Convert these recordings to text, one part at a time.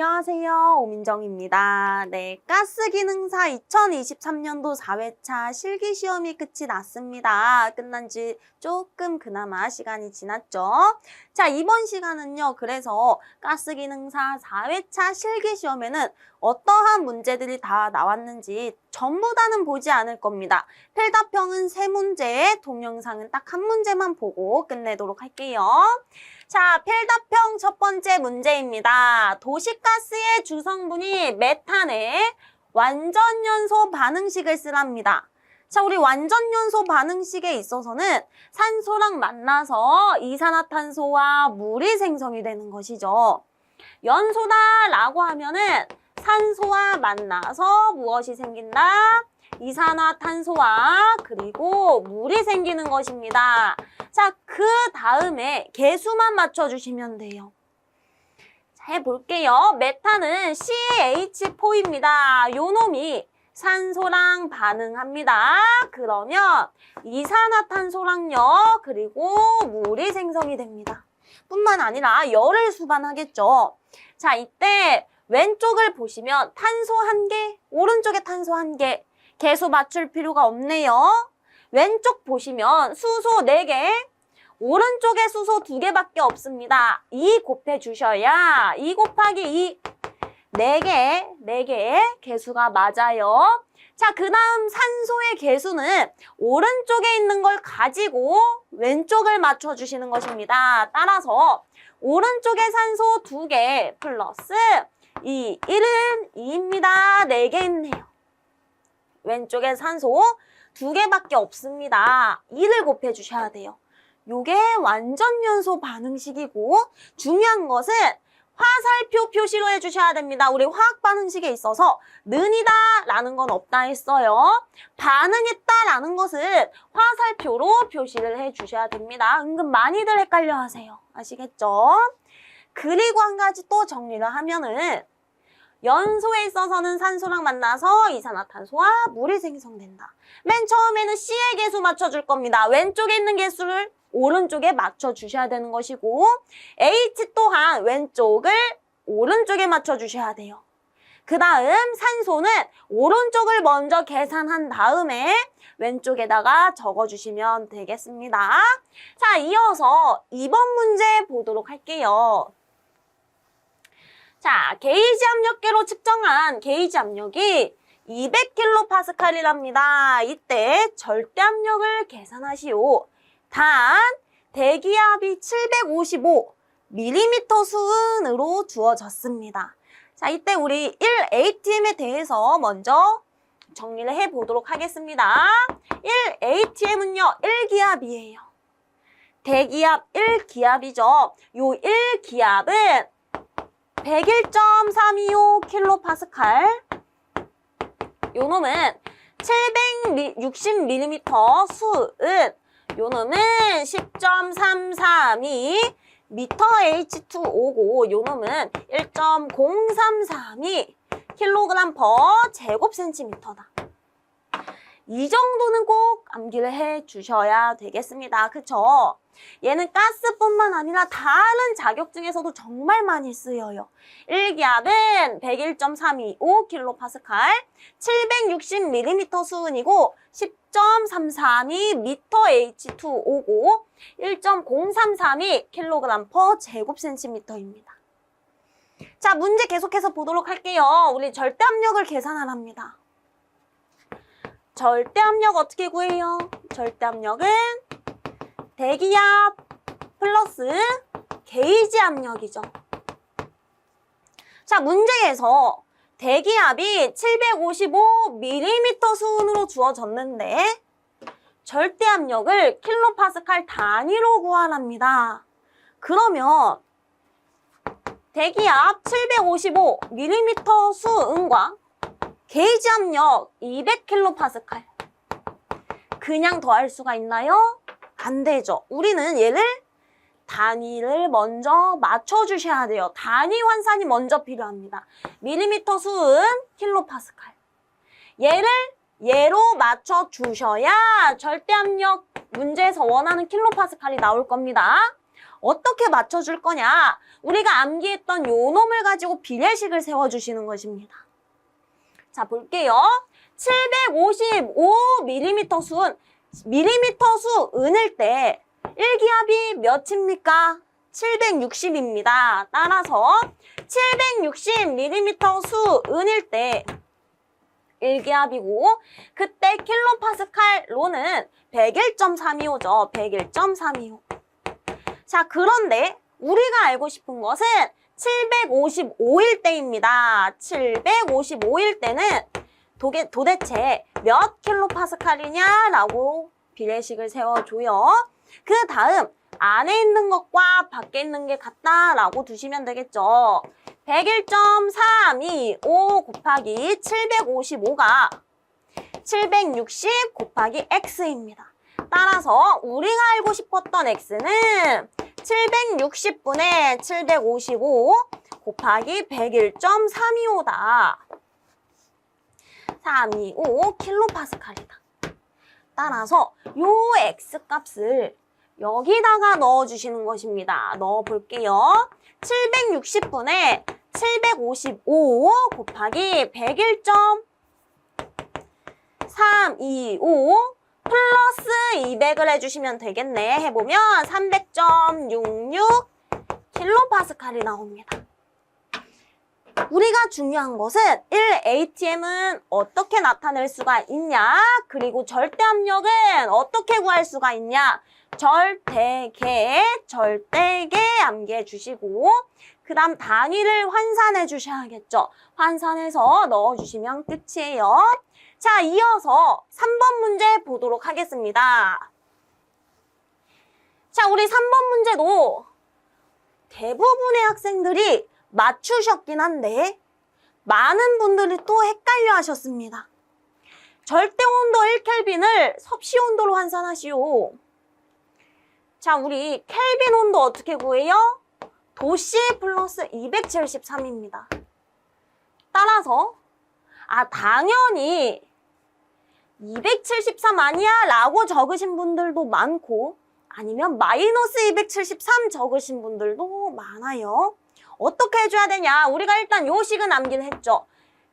안녕하세요. 오민정입니다. 네, 가스기능사 2023년도 4회차 실기시험이 끝이 났습니다. 끝난 지 조금 그나마 시간이 지났죠. 자, 이번 시간은요. 그래서 가스기능사 4회차 실기시험에는 어떠한 문제들이 다 나왔는지 전부 다는 보지 않을 겁니다. 필답형은 세 문제, 동영상은 딱 한 문제만 보고 끝내도록 할게요. 자, 필답형 첫 번째 문제입니다. 도시가스의 주성분이 메탄의 완전연소 반응식을 쓰랍니다. 자, 우리 완전연소 반응식에 있어서는 산소랑 만나서 이산화탄소와 물이 생성이 되는 것이죠. 연소다라고 하면은 산소와 만나서 무엇이 생긴다? 이산화탄소와 그리고 물이 생기는 것입니다. 자, 그 다음에 개수만 맞춰주시면 돼요. 자, 해볼게요. 메탄은 CH4입니다. 요 놈이 산소랑 반응합니다. 그러면 이산화탄소랑요, 그리고 물이 생성이 됩니다. 뿐만 아니라 열을 수반하겠죠. 자, 이때 왼쪽을 보시면 탄소 한 개, 오른쪽에 탄소 한 개, 개수 맞출 필요가 없네요. 왼쪽 보시면 수소 4개, 오른쪽에 수소 2개밖에 없습니다. 2 곱해 주셔야 2 곱하기 2, 4개, 4개 개수가 맞아요. 자, 그 다음 산소의 개수는 오른쪽에 있는 걸 가지고 왼쪽을 맞춰주시는 것입니다. 따라서 오른쪽에 산소 2개 플러스 2, 1은 2입니다. 4개 있네요. 왼쪽에 산소 두 개밖에 없습니다. 2를 곱해 주셔야 돼요. 요게 완전 연소 반응식이고 중요한 것은 화살표 표시로 해주셔야 됩니다. 우리 화학 반응식에 있어서 는이다 라는 건 없다 했어요. 반응했다 라는 것은 화살표로 표시를 해주셔야 됩니다. 은근 많이들 헷갈려 하세요. 아시겠죠? 그리고 한 가지 또 정리를 하면은 연소에 있어서는 산소랑 만나서 이산화탄소와 물이 생성된다. 맨 처음에는 C의 개수 맞춰줄 겁니다. 왼쪽에 있는 개수를 오른쪽에 맞춰주셔야 되는 것이고 H 또한 왼쪽을 오른쪽에 맞춰주셔야 돼요. 그 다음 산소는 오른쪽을 먼저 계산한 다음에 왼쪽에다가 적어주시면 되겠습니다. 자, 이어서 2번 문제 보도록 할게요. 자, 게이지 압력계로 측정한 게이지 압력이 200kPa이랍니다. 이때 절대 압력을 계산하시오. 단, 대기압이 755mm 수은으로 주어졌습니다. 자, 이때 우리 1ATM에 대해서 먼저 정리를 해 보도록 하겠습니다. 1ATM은요, 1기압이에요. 대기압 1기압이죠. 요 1기압은 101.325kPa. 요 놈은 760mm 수은 요 놈은 10.332 미터 H2O5 요 놈은 1.0332 킬로그램 퍼 제곱 센티미터다. 이 정도는 꼭 암기를 해 주셔야 되겠습니다. 그쵸? 얘는 가스뿐만 아니라 다른 자격증에서도 정말 많이 쓰여요. 1기압은 101.325kPa, 760mm 수은이고 10.332 m H2O5, 1.0332 kg per 제곱센티미터입니다. 자, 문제 계속해서 보도록 할게요. 우리 절대 압력을 계산하랍니다. 절대 압력 어떻게 구해요? 절대 압력은 대기압 플러스 게이지 압력이죠. 자, 문제에서 대기압이 755mm 수은으로 주어졌는데 절대 압력을 킬로파스칼 단위로 구하랍니다. 그러면 대기압 755mm 수은과 게이지 압력 200kPa 그냥 더할 수가 있나요? 안 되죠. 우리는 얘를 단위를 먼저 맞춰주셔야 돼요. 단위 환산이 먼저 필요합니다. 밀리미터 수은 킬로파스칼. 얘를 얘로 맞춰주셔야 절대압력 문제에서 원하는 킬로파스칼이 나올 겁니다. 어떻게 맞춰줄 거냐? 우리가 암기했던 요 놈을 가지고 비례식을 세워주시는 것입니다. 자, 볼게요. 755mm 수는 밀리미터 수 은일 때 1기압이 몇입니까? 760입니다. 따라서 760mm 수 은일 때 1기압이고 그때 킬로파스칼로는 101.325죠. 101.325. 자, 그런데 우리가 알고 싶은 것은 755일 때입니다. 755일 때는 도게, 도대체 몇 킬로파스칼이냐라고 비례식을 세워줘요. 그 다음 안에 있는 것과 밖에 있는 게 같다라고 두시면 되겠죠. 101.325 곱하기 755가 760 곱하기 x입니다. 따라서 우리가 알고 싶었던 x는 760분의 755 곱하기 101.325다. 325 킬로파스칼이다. 따라서 요 x 값을 여기다가 넣어주시는 것입니다. 넣어볼게요. 760분의 755 곱하기 101.325 플러스 200을 해주시면 되겠네. 해보면 300.66 킬로파스칼이 나옵니다. 우리가 중요한 것은 1ATM은 어떻게 나타낼 수가 있냐? 그리고 절대 압력은 어떻게 구할 수가 있냐? 절대계, 절대계 암기해 주시고 그 다음 단위를 환산해 주셔야겠죠. 환산해서 넣어주시면 끝이에요. 자, 이어서 3번 문제 보도록 하겠습니다. 자, 우리 3번 문제도 대부분의 학생들이 맞추셨긴 한데 많은 분들이 또 헷갈려 하셨습니다. 절대 온도 1켈빈을 섭씨 온도로 환산하시오. 자, 우리 켈빈 온도 어떻게 구해요? 도씨 플러스 273입니다. 따라서 아 당연히 273 아니야? 라고 적으신 분들도 많고 아니면 마이너스 273 적으신 분들도 많아요. 어떻게 해줘야 되냐? 우리가 일단 요식은 남긴 했죠.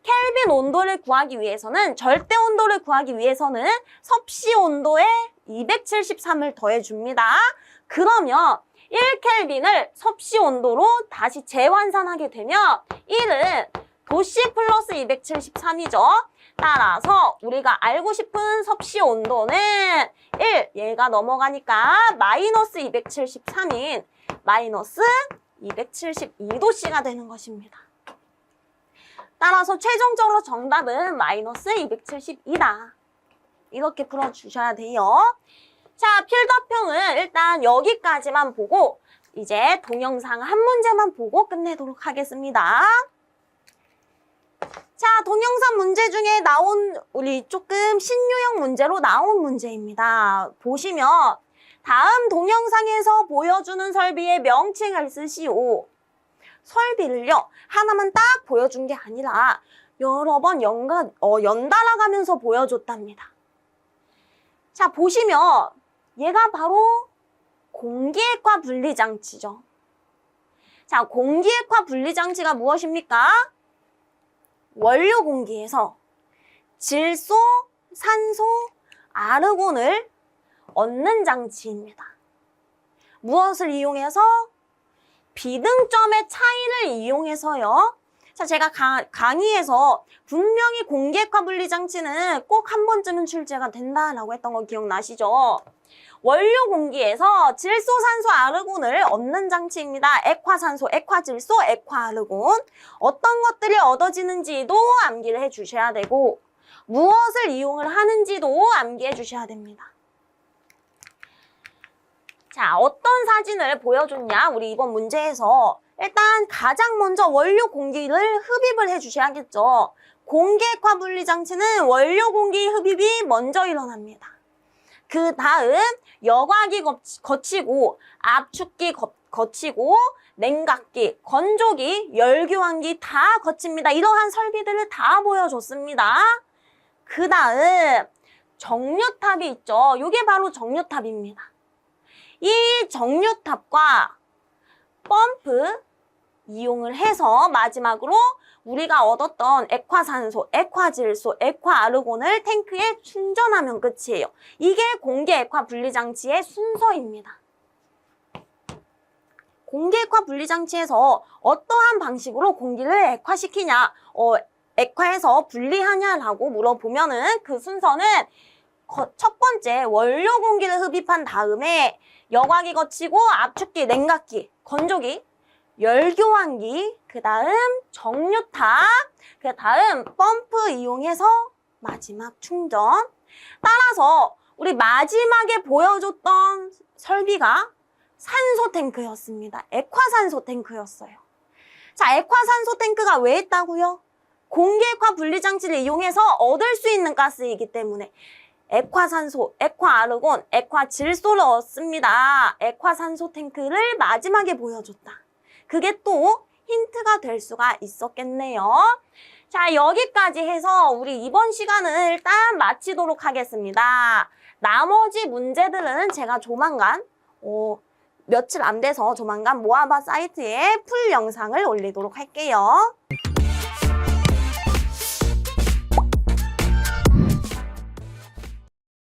켈빈 온도를 구하기 위해서는 절대 온도를 구하기 위해서는 섭씨 온도에 273을 더해줍니다. 그러면 1켈빈을 섭씨 온도로 다시 재환산하게 되면 1은 도씨 플러스 273이죠. 따라서 우리가 알고 싶은 섭씨 온도는 1, 얘가 넘어가니까 마이너스 273인 마이너스 272도씨가 되는 것입니다. 따라서 최종적으로 정답은 마이너스 272다. 이렇게 풀어주셔야 돼요. 자, 필더평은 일단 여기까지만 보고 이제 동영상 한 문제만 보고 끝내도록 하겠습니다. 자, 동영상 문제 중에 나온 우리 조금 신유형 문제로 나온 문제입니다. 보시면 다음 동영상에서 보여주는 설비의 명칭을 쓰시오. 설비를요, 하나만 딱 보여준 게 아니라 여러 번 연가, 어, 연달아 가면서 보여줬답니다. 자, 보시면 얘가 바로 공기핵화 분리장치죠. 자, 공기핵화 분리장치가 무엇입니까? 원료 공기에서 질소, 산소, 아르곤을 얻는 장치입니다. 무엇을 이용해서? 비등점의 차이를 이용해서요. 자, 제가 가, 강의에서 분명히 공기핵화 분리 장치는 꼭 한 번쯤은 출제가 된다라고 했던 거 기억나시죠? 원료 공기에서 질소, 산소, 아르곤을 얻는 장치입니다. 액화산소, 액화질소, 액화아르곤. 어떤 것들이 얻어지는지도 암기를 해 주셔야 되고 무엇을 이용을 하는지도 암기해 주셔야 됩니다. 자, 어떤 사진을 보여줬냐? 우리 이번 문제에서 일단 가장 먼저 원료 공기를 흡입을 해 주셔야겠죠. 공기핵화 분리 장치는 원료 공기 흡입이 먼저 일어납니다. 그 다음 여과기 거치고 압축기 거치고 냉각기, 건조기, 열교환기 다 거칩니다. 이러한 설비들을 다 보여줬습니다. 그 다음 정류탑이 있죠. 이게 바로 정류탑입니다. 이 정류탑과 펌프 이용을 해서 마지막으로 우리가 얻었던 액화산소, 액화질소, 액화아르곤을 탱크에 충전하면 끝이에요. 이게 공개 액화 분리 장치의 순서입니다. 공개 액화 분리 장치에서 어떠한 방식으로 공기를 액화시키냐, 어, 액화해서 분리하냐라고 물어보면은 그 순서는 거- 첫 번째 원료 공기를 흡입한 다음에 여과기 거치고 압축기, 냉각기, 건조기, 열교환기, 그 다음 정류탑, 그 다음 펌프 이용해서 마지막 충전. 따라서 우리 마지막에 보여줬던 설비가 산소 탱크였습니다. 액화산소 탱크였어요. 자, 액화산소 탱크가 왜 있다고요? 공기액화 분리장치를 이용해서 얻을 수 있는 가스이기 때문에 액화산소, 액화아르곤, 액화질소를 얻습니다. 액화산소 탱크를 마지막에 보여줬다. 그게 또 힌트가 될 수가 있었겠네요. 자, 여기까지 해서 우리 이번 시간을 일단 마치도록 하겠습니다. 나머지 문제들은 제가 조만간, 어, 며칠 안 돼서 조만간 모아바 사이트에 풀 영상을 올리도록 할게요.